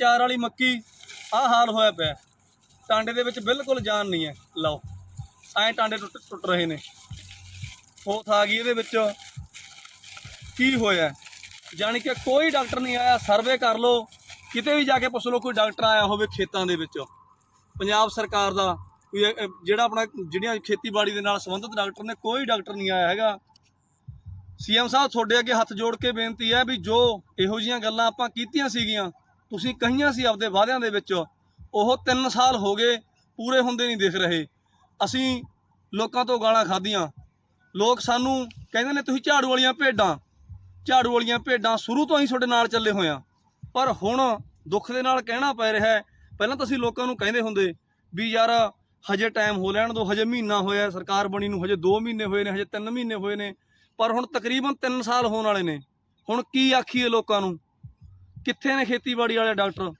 ਚਾਰ ਵਾਲੀ ਮੱਕੀ ਆਹ ਹਾਲ ਹੋਇਆ ਪਿਆ। ਟਾਂਡੇ ਦੇ ਵਿੱਚ ਬਿਲਕੁਲ ਜਾਨ ਨਹੀਂ ਹੈ। ਲਓ, ਐਂ ਟਾਂਡੇ ਟੁੱਟ ਟੁੱਟ ਰਹੇ ਨੇ। ਫੋਥ ਆ ਗਈ ਇਹਦੇ ਵਿੱਚ। ਕੀ ਹੋਇਆ? ਜਾਣੀ ਕਿ ਕੋਈ ਡਾਕਟਰ ਨਹੀਂ ਆਇਆ। ਸਰਵੇ ਕਰ ਲਓ। ਕਿਤੇ ਵੀ ਜਾ ਕੇ ਪੁੱਛ ਲਓ, ਕੋਈ ਡਾਕਟਰ ਆਇਆ ਹੋਵੇ ਖੇਤਾਂ ਦੇ ਵਿੱਚ। ਪੰਜਾਬ ਸਰਕਾਰ ਦਾ ਜਿਹੜਾ ਆਪਣਾ ਜਿਹੜੀਆਂ ਖੇਤੀਬਾੜੀ ਦੇ ਨਾਲ ਸੰਬੰਧਿਤ ਡਾਕਟਰ ਨੇ, ਕੋਈ ਡਾਕਟਰ ਨਹੀਂ ਆਇਆ ਹੈਗਾ। ਸੀਐਮ ਸਾਹਿਬ, ਤੁਹਾਡੇ ਅੱਗੇ ਹੱਥ ਜੋੜ ਕੇ ਬੇਨਤੀ ਹੈ ਵੀ ਜੋ ਇਹੋ ਜੀਆਂ ਗੱਲਾਂ ਆਪਾਂ ਕੀਤੀਆਂ ਸੀਗੀਆਂ ਤੁਸੀਂ ਕਹੀਆਂ ਸੀ ਆਪਦੇ ਵਾਅਦਿਆਂ ਦੇ ਵਿੱਚ, ਉਹ 3 ਸਾਲ ਹੋ ਗਏ ਪੂਰੇ ਹੁੰਦੇ ਨਹੀਂ ਦਿਖ ਰਹੇ। ਅਸੀਂ ਲੋਕਾਂ ਤੋਂ ਗਾਲਾਂ ਖਾਧੀਆਂ। ਲੋਕ ਸਾਨੂੰ ਕਹਿੰਦੇ ਨੇ, ਤੁਸੀਂ ਝਾੜੂ ਵਾਲੀਆਂ ਭੇਡਾਂ, ਝਾੜੂ ਵਾਲੀਆਂ ਭੇਡਾਂ ਸ਼ੁਰੂ ਤੋਂ ਹੀ ਤੁਹਾਡੇ ਨਾਲ ਚੱਲੇ ਹੋਏ ਆ। ਪਰ ਹੁਣ ਦੁੱਖ ਦੇ ਨਾਲ ਕਹਿਣਾ ਪੈ ਰਿਹਾ ਹੈ, ਪਹਿਲਾਂ ਤਾਂ ਅਸੀਂ ਲੋਕਾਂ ਨੂੰ ਕਹਿੰਦੇ ਹੁੰਦੇ ਵੀ ਯਾਰ, ਹਜੇ ਟਾਈਮ ਹੋ ਲੈਣ ਦੋ, ਹਜੇ ਮਹੀਨਾ ਹੋਇਆ, ਸਰਕਾਰ ਬਣੀ ਨੂੰ ਹਜੇ 2 ਮਹੀਨੇ ਹੋਏ ਨੇ, ਹਜੇ 3 ਮਹੀਨੇ ਹੋਏ ਨੇ, ਪਰ ਹੁਣ ਤਕਰੀਬਨ 3 ਸਾਲ ਹੋਣ ਵਾਲੇ ਨੇ। ਹੁਣ ਕੀ ਆਖੀਏ ਲੋਕਾਂ ਨੂੰ? ਕਿੱਥੇ ਨੇ ਖੇਤੀਬਾੜੀ ਵਾਲੇ ਡਾਕਟਰ?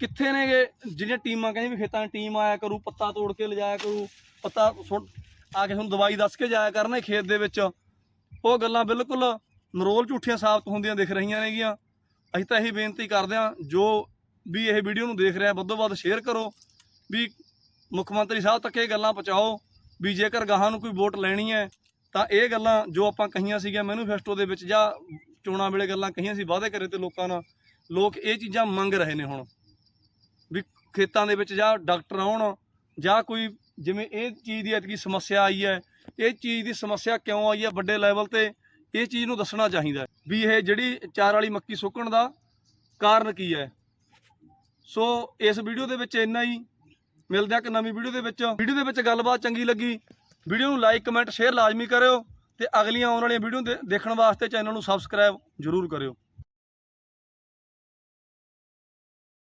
ਕਿੱਥੇ ਨੇ ਜਿਹੜੀਆਂ ਟੀਮਾਂ ਕਹਿੰਦੇ ਵੀ ਖੇਤਾਂ 'ਚ ਟੀਮ ਆਇਆ ਕਰੂ, ਪੱਤਾ ਤੋੜ ਕੇ ਲਿਜਾਇਆ ਕਰੂ, ਪੱਤਾ ਸੁੱਟ ਆ ਕੇ ਤੁਹਾਨੂੰ ਦਵਾਈ ਦੱਸ ਕੇ ਜਾਇਆ ਕਰਨੇ ਖੇਤ ਦੇ ਵਿੱਚ। ਉਹ ਗੱਲਾਂ ਬਿਲਕੁਲ ਨਰੋਲ ਝੂਠੀਆਂ ਸਾਬਤ ਹੁੰਦੀਆਂ ਦਿਖ ਰਹੀਆਂ ਨੇਗੀਆਂ। ਅਸੀਂ ਤਾਂ ਇਹੀ ਬੇਨਤੀ ਕਰਦੇ ਹਾਂ, ਜੋ ਵੀ ਇਹ ਵੀਡੀਓ ਨੂੰ ਦੇਖ ਰਿਹਾ, ਵੱਧੋ ਵੱਧ ਸ਼ੇਅਰ ਕਰੋ। ਵੀ ਮੁੱਖ ਮੰਤਰੀ ਸਾਹਿਬ ਤੱਕ ਇਹ ਗੱਲਾਂ ਪਹੁੰਚਾਓ ਵੀ ਜੇਕਰ ਗਾਹਾਂ ਨੂੰ ਕੋਈ ਵੋਟ ਲੈਣੀ ਹੈ, ਤਾਂ ਇਹ ਗੱਲਾਂ ਜੋ ਆਪਾਂ ਕਹੀਆਂ ਸੀਗੀਆਂ ਮੈਨੀਫੈਸਟੋ ਦੇ ਵਿੱਚ ਜਾਂ ਚੋਣਾਂ ਵੇਲੇ ਗੱਲਾਂ ਕਹੀਆਂ ਸੀ ਵਾਅਦੇ ਕਰੇ ਤੇ ਲੋਕਾਂ ਨਾਲ ਲੋਕ ਇਹ ਚੀਜ਼ਾਂ ਮੰਗ ਰਹੇ ਨੇ ਹੁਣ ਵੀ ਖੇਤਾਂ ਦੇ ਵਿੱਚ ਜਾਂ ਡਾਕਟਰ ਆਉਣ ਜਾਂ ਕੋਈ ਜਿਵੇਂ ਇਹ ਚੀਜ਼ ਦੀ ਐਤਕੀ ਸਮੱਸਿਆ ਆਈ ਹੈ, ਇਹ ਚੀਜ਼ ਦੀ ਸਮੱਸਿਆ ਕਿਉਂ ਆਈ ਹੈ ਵੱਡੇ ਲੈਵਲ ਤੇ ਇਹ ਚੀਜ਼ ਨੂੰ ਦੱਸਣਾ ਚਾਹੀਦਾ ਵੀ ਇਹ ਜਿਹੜੀ ਚਾਰ ਵਾਲੀ ਮੱਕੀ ਸੁੱਕਣ ਦਾ ਕਾਰਨ ਕੀ ਹੈ। ਸੋ ਇਸ ਵੀਡੀਓ ਦੇ ਵਿੱਚ ਇੰਨਾ ਹੀ। ਮਿਲਦੇ ਆ ਇੱਕ ਨਵੀਂ ਵੀਡੀਓ ਦੇ ਵਿੱਚ। ਵੀਡੀਓ ਦੇ ਵਿੱਚ ਗੱਲਬਾਤ ਚੰਗੀ ਲੱਗੀ ਵੀਡੀਓ ਨੂੰ ਲਾਈਕ ਕਮੈਂਟ ਸ਼ੇਅਰ ਲਾਜ਼ਮੀ ਕਰਿਓ ਤੇ ਅਗਲੀਆਂ ਆਉਣ ਵਾਲੀਆਂ ਵੀਡੀਓ ਦੇਖਣ ਵਾਸਤੇ ਚੈਨਲ ਨੂੰ ਸਬਸਕ੍ਰਾਈਬ ਜ਼ਰੂਰ ਕਰਿਓ।